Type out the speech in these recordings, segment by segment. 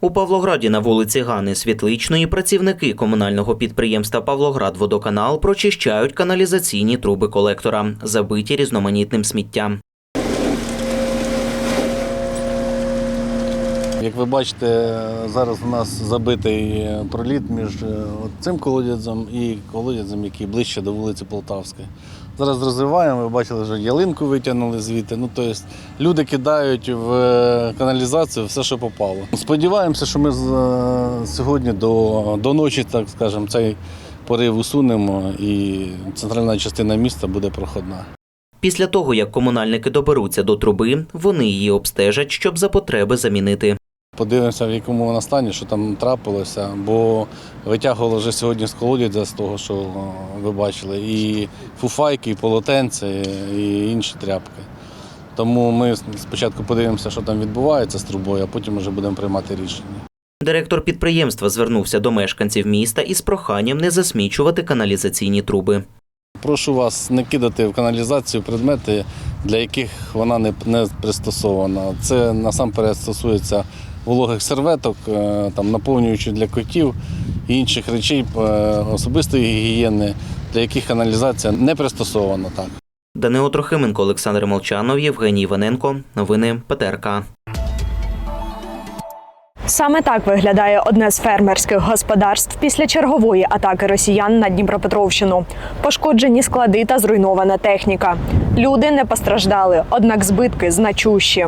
У Павлограді на вулиці Гани Світличної працівники комунального підприємства Павлоградводоканал прочищають каналізаційні труби колектора, забиті різноманітним сміттям. Як ви бачите, зараз у нас забитий проліт між е, цим колодязем і колодязем, який ближче до вулиці Полтавської. Зараз розриваємо, ви бачили, що ялинку витягнули звідти. Ну, тобто люди кидають в е, каналізацію все, що попало. Сподіваємося, що ми е, сьогодні до, до ночі, так скажемо, цей порив усунемо і центральна частина міста буде проходна. Після того, як комунальники доберуться до труби, вони її обстежать, щоб за потреби замінити. Подивимося, в якому вона стані, що там трапилося, бо витягували вже сьогодні з колодязя з того, що ви бачили, і фуфайки, і полотенце, і інші тряпки. Тому ми спочатку подивимося, що там відбувається з трубою, а потім вже будемо приймати рішення. Директор підприємства звернувся до мешканців міста із проханням не засмічувати каналізаційні труби. Прошу вас не кидати в каналізацію предмети, для яких вона не пристосована. Це насамперед стосується вологих серветок, е, там, наповнюючих для котів і інших речей е, особистої гігієни, для яких каналізація не пристосована. Так. Данило Трохименко, Олександр Молчанов, Євгеній Іваненко. Новини ПТРК. Саме так виглядає одне з фермерських господарств після чергової атаки росіян на Дніпропетровщину. Пошкоджені склади та зруйнована техніка. Люди не постраждали, однак збитки значущі.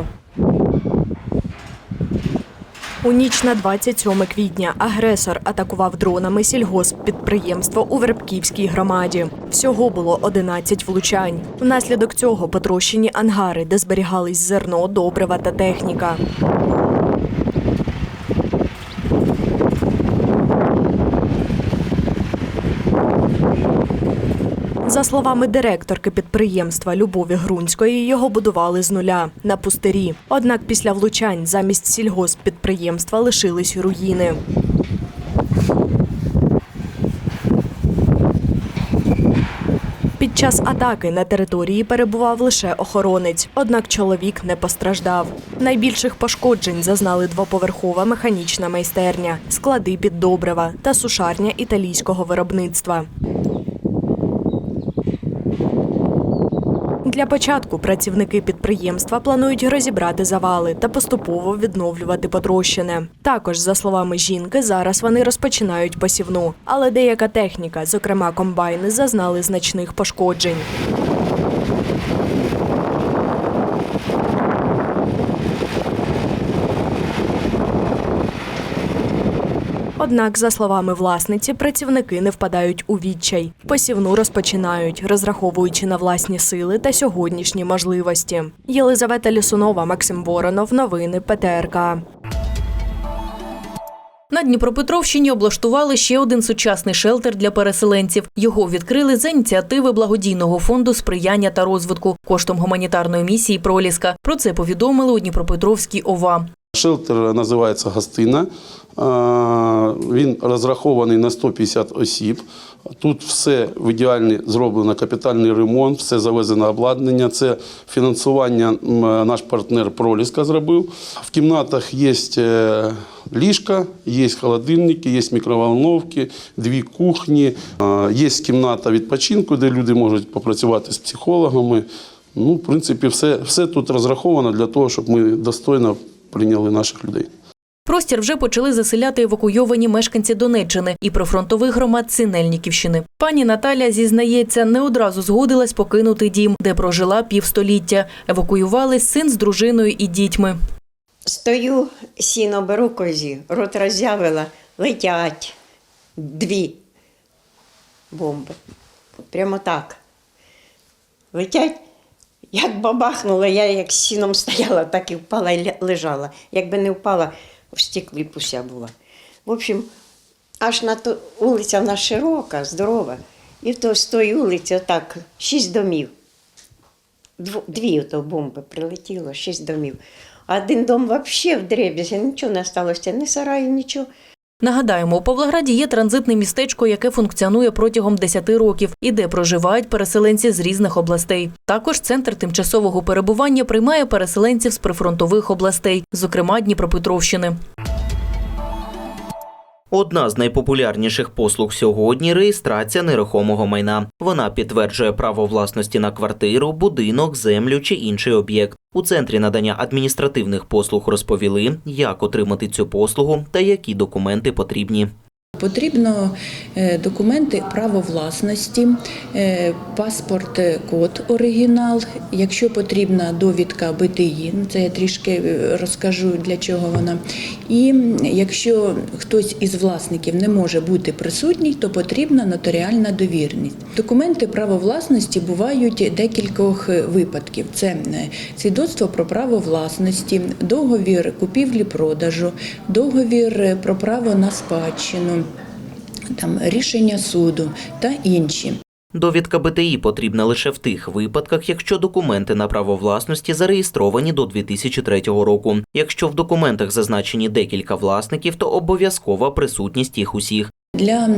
У ніч на 27 квітня агресор атакував дронами сільгосппідприємство у Вербківській громаді. Всього було 11 влучань. Внаслідок цього потрощені ангари, де зберігались зерно, добрива та техніка. За словами директорки підприємства Любові Грунської, його будували з нуля на пустирі. Однак після влучань замість сільгосппідприємства лишились руїни. Під час атаки на території перебував лише охоронець, однак чоловік не постраждав. Найбільших пошкоджень зазнали двоповерхова механічна майстерня, склади під добрива та сушарня італійського виробництва. Для початку працівники підприємства планують розібрати завали та поступово відновлювати потрощене. Також, за словами жінки, зараз вони розпочинають посівну, але деяка техніка, зокрема комбайни, зазнали значних пошкоджень. Однак, за словами власниці, працівники не впадають у відчай. Посівну розпочинають, розраховуючи на власні сили та сьогоднішні можливості. Єлизавета Лісунова, Максим Воронов. Новини ПТРК. На Дніпропетровщині облаштували ще один сучасний шелтер для переселенців. Його відкрили за ініціативи благодійного фонду сприяння та розвитку коштом гуманітарної місії Проліска. Про це повідомили у Дніпропетровській ОВА. Шелтер називається Гостина. Він розрахований на 150 осіб. Тут все в ідеалі зроблено капітальний ремонт, все завезено обладнання. Це фінансування наш партнер Проліска зробив. В кімнатах є е, ліжка, є холодильники, є мікроволновки, дві кухні, є кімната відпочинку, де люди можуть попрацювати з психологами. Ну, в принципі, все, все тут розраховано для того, щоб ми достойно прийняли наших людей. Простір вже почали заселяти евакуйовані мешканці Донеччини і прифронтових громад Синельниківщини. Пані Наталя зізнається, не одразу згодилась покинути дім, де прожила півстоліття. Евакуювались син з дружиною і дітьми. Стою, сіно беру козі, рот роззявила, летять дві бомби. Прямо так. Летять, як бабахнула, я як сіном стояла, так і впала і лежала. Якби не впала, в стеклі б уся була. В общем, аж на ту вулиця в нас широка, здорова. І то з тої вулиці так, шість домів. Дві ото бомби прилетіло, шість домів. Один дом взагалі в дребезі, нічого не сталося, ні сараю, нічого. Нагадаємо, у Павлограді є транзитне містечко, яке функціонує протягом 10 років і де проживають переселенці з різних областей. Також центр тимчасового перебування приймає переселенців з прифронтових областей, зокрема Дніпропетровщини. Одна з найпопулярніших послуг сьогодні реєстрація нерухомого майна. Вона підтверджує право власності на квартиру, будинок, землю чи інший об'єкт. У центрі надання адміністративних послуг розповіли, як отримати цю послугу та які документи потрібні. Потрібно е, документи право власності, е, паспорт, е, код оригінал. Якщо потрібна довідка БТІ, ну, це я трішки розкажу для чого вона. І якщо хтось із власників не може бути присутній, то потрібна нотаріальна довірність. Документи право власності бувають декількох випадків: це свідоцтво про право власності, договір купівлі-продажу, договір про право на спадщину там рішення суду та інші. Довідка БТІ потрібна лише в тих випадках, якщо документи на право власності зареєстровані до 2003 року. Якщо в документах зазначені декілька власників, то обов'язкова присутність їх усіх. Для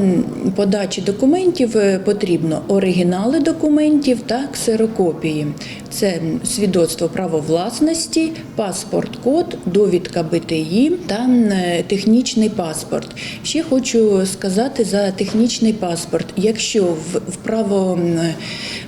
подачі документів е, потрібно оригінали документів та ксерокопії. Це свідоцтво право власності, паспорт-код, довідка БТІ та е, технічний паспорт. Ще хочу сказати за технічний паспорт. Якщо в, право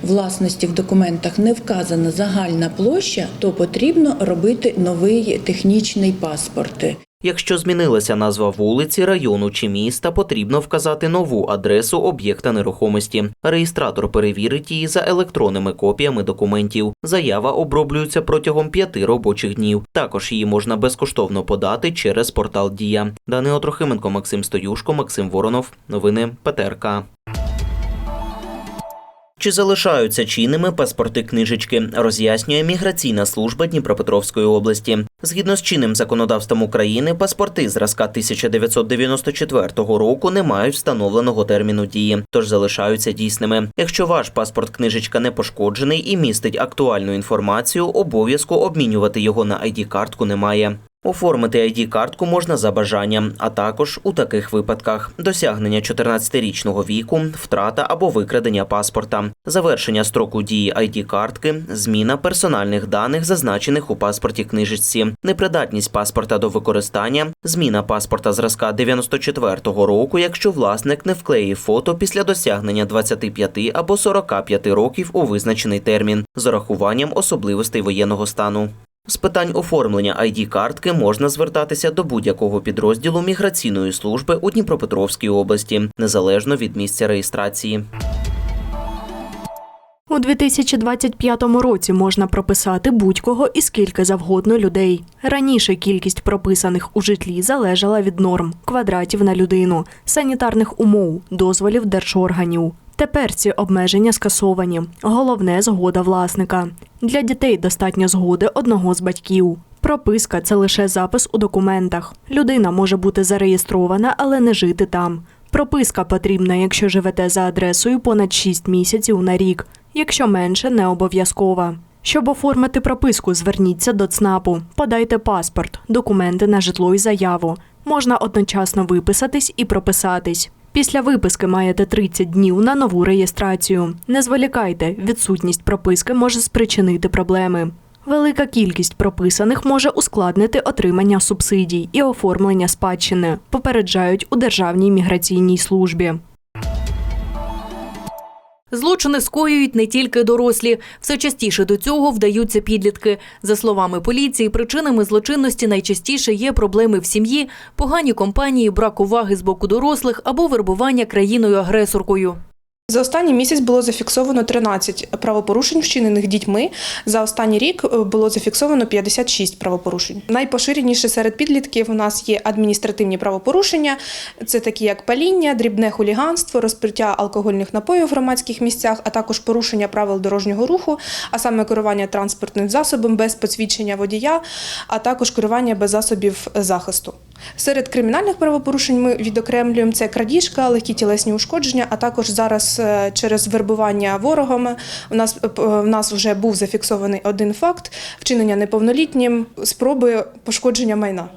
власності в документах не вказана загальна площа, то потрібно робити новий технічний паспорт. Якщо змінилася назва вулиці, району чи міста, потрібно вказати нову адресу об'єкта нерухомості. Реєстратор перевірить її за електронними копіями документів. Заява оброблюється протягом п'яти робочих днів. Також її можна безкоштовно подати через портал Дія. Данило Трохименко, Максим Стоюшко, Максим Воронов. Новини ПТРК. Чи залишаються чинними паспорти книжечки, роз'яснює міграційна служба Дніпропетровської області. Згідно з чинним законодавством України, паспорти зразка 1994 року не мають встановленого терміну дії, тож залишаються дійсними. Якщо ваш паспорт книжечка не пошкоджений і містить актуальну інформацію, обов'язку обмінювати його на ID-картку немає. Оформити ID-картку можна за бажанням, а також у таких випадках: досягнення 14-річного віку, втрата або викрадення паспорта, завершення строку дії ID-картки, зміна персональних даних, зазначених у паспорті книжечці, непридатність паспорта до використання, зміна паспорта зразка 94-го року, якщо власник не вклеїв фото після досягнення 25 або 45 років у визначений термін з урахуванням особливостей воєнного стану. З питань оформлення ID-картки можна звертатися до будь-якого підрозділу міграційної служби у Дніпропетровській області, незалежно від місця реєстрації. У 2025 році можна прописати будь-кого і скільки завгодно людей. Раніше кількість прописаних у житлі залежала від норм, квадратів на людину, санітарних умов, дозволів держорганів. Тепер ці обмеження скасовані. Головне згода власника. Для дітей достатньо згоди одного з батьків. Прописка це лише запис у документах. Людина може бути зареєстрована, але не жити там. Прописка потрібна, якщо живете за адресою понад 6 місяців на рік, якщо менше не обов'язкова. Щоб оформити прописку, зверніться до ЦНАПу, подайте паспорт, документи на житло і заяву. Можна одночасно виписатись і прописатись. Після виписки маєте 30 днів на нову реєстрацію. Не зволікайте, відсутність прописки може спричинити проблеми. Велика кількість прописаних може ускладнити отримання субсидій і оформлення спадщини, попереджають у Державній міграційній службі. Злочини скоюють не тільки дорослі. Все частіше до цього вдаються підлітки. За словами поліції, причинами злочинності найчастіше є проблеми в сім'ї, погані компанії, брак уваги з боку дорослих або вербування країною-агресоркою. За останній місяць було зафіксовано 13 правопорушень, вчинених дітьми. За останній рік е, було зафіксовано 56 правопорушень. Найпоширеніше серед підлітків у нас є адміністративні правопорушення. Це такі як паління, дрібне хуліганство, розпиття алкогольних напоїв в громадських місцях, а також порушення правил дорожнього руху, а саме керування транспортним засобом без посвідчення водія, а також керування без засобів захисту. Серед кримінальних правопорушень ми відокремлюємо це крадіжка, легкі тілесні ушкодження, а також зараз е, через вербування ворогами у нас е, у нас вже був зафіксований один факт вчинення неповнолітнім спроби пошкодження майна.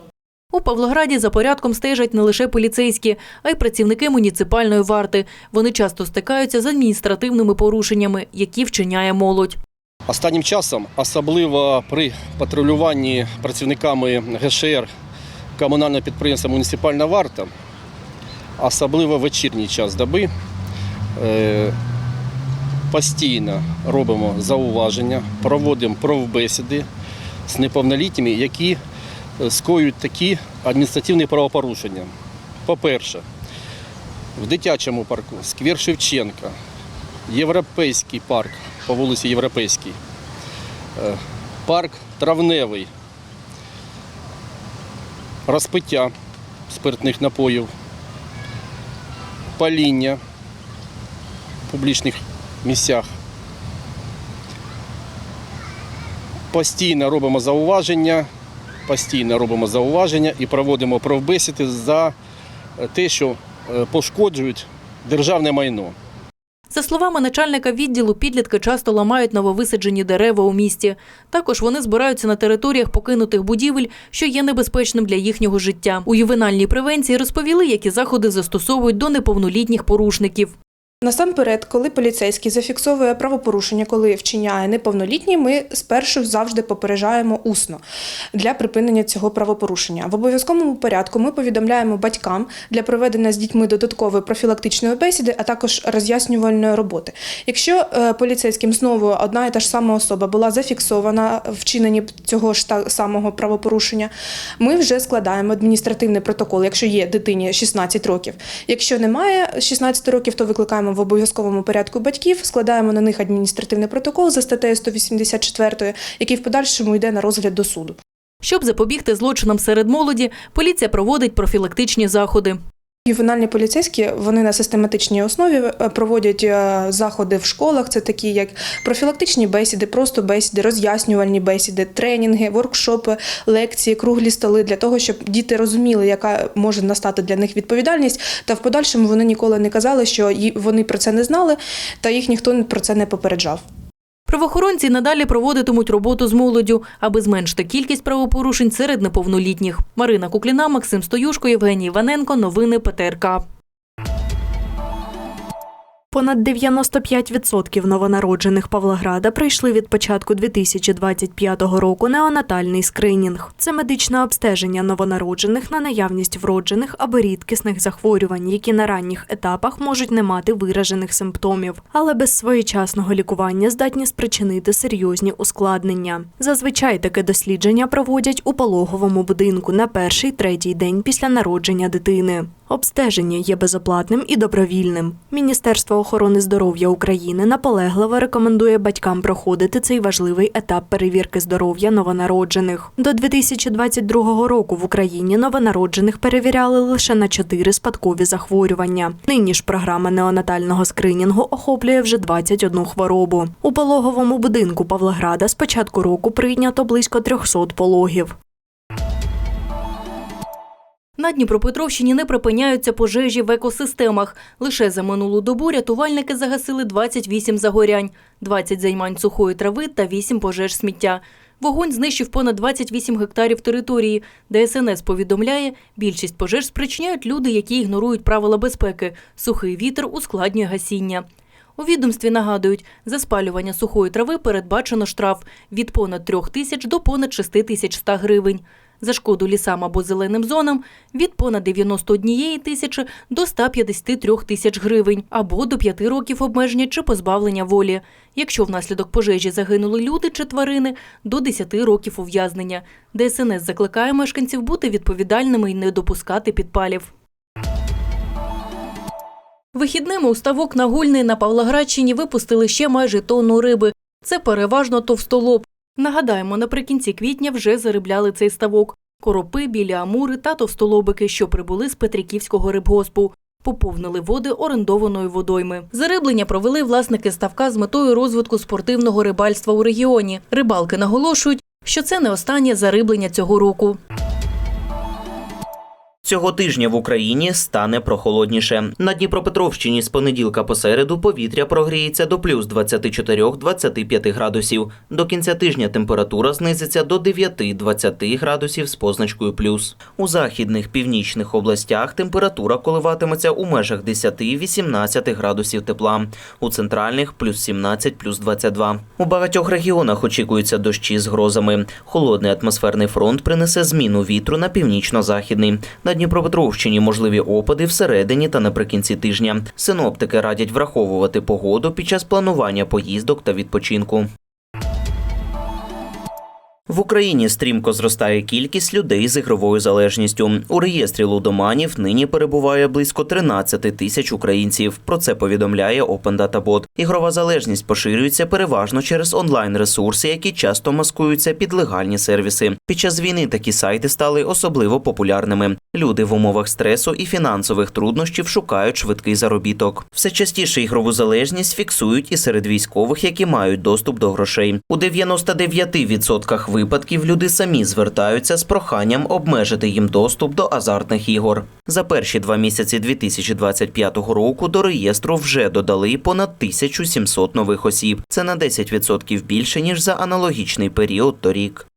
У Павлограді за порядком стежать не лише поліцейські, а й працівники муніципальної варти. Вони часто стикаються з адміністративними порушеннями, які вчиняє молодь. Останнім часом, особливо при патрулюванні працівниками ГШР комунального підприємства Муніципальна варта, особливо в вечірній час доби. Е, Постійно робимо зауваження, проводимо правбесіди з неповнолітніми, які е, скоюють такі адміністративні правопорушення. По-перше, в дитячому парку сквер Шевченка, Європейський парк по вулиці Європейській, е, парк Травневий, розпиття спиртних напоїв, паління в публічних місцях. Постійно робимо зауваження, постійно робимо зауваження і проводимо правбесіди за те, що е, пошкоджують державне майно. За словами начальника відділу, підлітки часто ламають нововисаджені дерева у місті. Також вони збираються на територіях покинутих будівель, що є небезпечним для їхнього життя. У ювенальній превенції розповіли, які заходи застосовують до неповнолітніх порушників. Насамперед, коли поліцейський зафіксовує правопорушення, коли вчиняє неповнолітній, ми спершу завжди попереджаємо усно для припинення цього правопорушення. В обов'язковому порядку ми повідомляємо батькам для проведення з дітьми додаткової профілактичної бесіди, а також роз'яснювальної роботи. Якщо е, поліцейським знову одна і та ж сама особа була зафіксована в вчиненні цього ж самого правопорушення, ми вже складаємо адміністративний протокол, якщо є дитині 16 років. Якщо немає 16 років, то викликаємо в обов'язковому порядку батьків, складаємо на них адміністративний протокол за статтею 184, який в подальшому йде на розгляд до суду. Щоб запобігти злочинам серед молоді, поліція проводить профілактичні заходи. Ювенальні поліцейські вони на систематичній основі е, проводять е, заходи в школах. Це такі як профілактичні бесіди, просто бесіди, роз'яснювальні бесіди, тренінги, воркшопи, лекції, круглі столи для того, щоб діти розуміли, яка може настати для них відповідальність. Та в подальшому вони ніколи не казали, що вони про це не знали, та їх ніхто про це не попереджав. Правоохоронці надалі проводитимуть роботу з молоддю, аби зменшити кількість правопорушень серед неповнолітніх. Марина Кукліна, Максим Стоюшко, Євгеній Іваненко. Новини ПТРК. Понад 95% новонароджених Павлограда пройшли від початку 2025 року неонатальний скринінг. Це медичне обстеження новонароджених на наявність вроджених або рідкісних захворювань, які на ранніх етапах можуть не мати виражених симптомів, але без своєчасного лікування здатні спричинити серйозні ускладнення. Зазвичай таке дослідження проводять у пологовому будинку на перший третій день після народження дитини. Обстеження є безоплатним і добровільним. Міністерство охорони здоров'я України наполегливо рекомендує батькам проходити цей важливий етап перевірки здоров'я новонароджених. До 2022 року в Україні новонароджених перевіряли лише на 4 спадкові захворювання. Нині ж програма неонатального скринінгу охоплює вже 21 хворобу. У пологовому будинку Павлограда з початку року прийнято близько 300 пологів. На Дніпропетровщині не припиняються пожежі в екосистемах. Лише за минулу добу рятувальники загасили 28 загорянь, 20 займань сухої трави та 8 пожеж сміття. Вогонь знищив понад 28 гектарів території. ДСНС повідомляє, більшість пожеж спричиняють люди, які ігнорують правила безпеки. Сухий вітер ускладнює гасіння. У відомстві нагадують, за спалювання сухої трави передбачено штраф від понад 3 тисяч до понад 6 тисяч 100 гривень. За шкоду лісам або зеленим зонам від понад 91 тисячі до 153 тисяч гривень або до 5 років обмеження чи позбавлення волі. Якщо внаслідок пожежі загинули люди чи тварини, до 10 років ув'язнення. ДСНС закликає мешканців бути відповідальними і не допускати підпалів. Вихідними у ставок Нагульний на Павлоградщині випустили ще майже тонну риби. Це переважно товстолоб. Нагадаємо, наприкінці квітня вже заробляли цей ставок. Коропи, білі амури та товстолобики, що прибули з Петриківського рибгоспу. Поповнили води орендованою водойми. Зариблення провели власники ставка з метою розвитку спортивного рибальства у регіоні. Рибалки наголошують, що це не останнє зариблення цього року. Цього тижня в Україні стане прохолодніше. На Дніпропетровщині з понеділка по середу повітря прогріється до плюс 24-25 градусів. До кінця тижня температура знизиться до 9-20 градусів з позначкою плюс. У західних північних областях температура коливатиметься у межах 10-18 градусів тепла. У центральних плюс 17, плюс 22. У багатьох регіонах очікуються дощі з грозами. Холодний атмосферний фронт принесе зміну вітру на північно-західний. На Дніпропетровщині можливі опади всередині та наприкінці тижня. Синоптики радять враховувати погоду під час планування поїздок та відпочинку. В Україні стрімко зростає кількість людей з ігровою залежністю. У реєстрі лудоманів нині перебуває близько 13 тисяч українців. Про це повідомляє Open Data Bot. Ігрова залежність поширюється переважно через онлайн-ресурси, які часто маскуються під легальні сервіси. Під час війни такі сайти стали особливо популярними. Люди в умовах стресу і фінансових труднощів шукають швидкий заробіток. Все частіше ігрову залежність фіксують і серед військових, які мають доступ до грошей. У 99% випадків люди самі звертаються з проханням обмежити їм доступ до азартних ігор. За перші два місяці 2025 року до реєстру вже додали понад 1700 нових осіб. Це на 10% більше ніж за аналогічний період торік.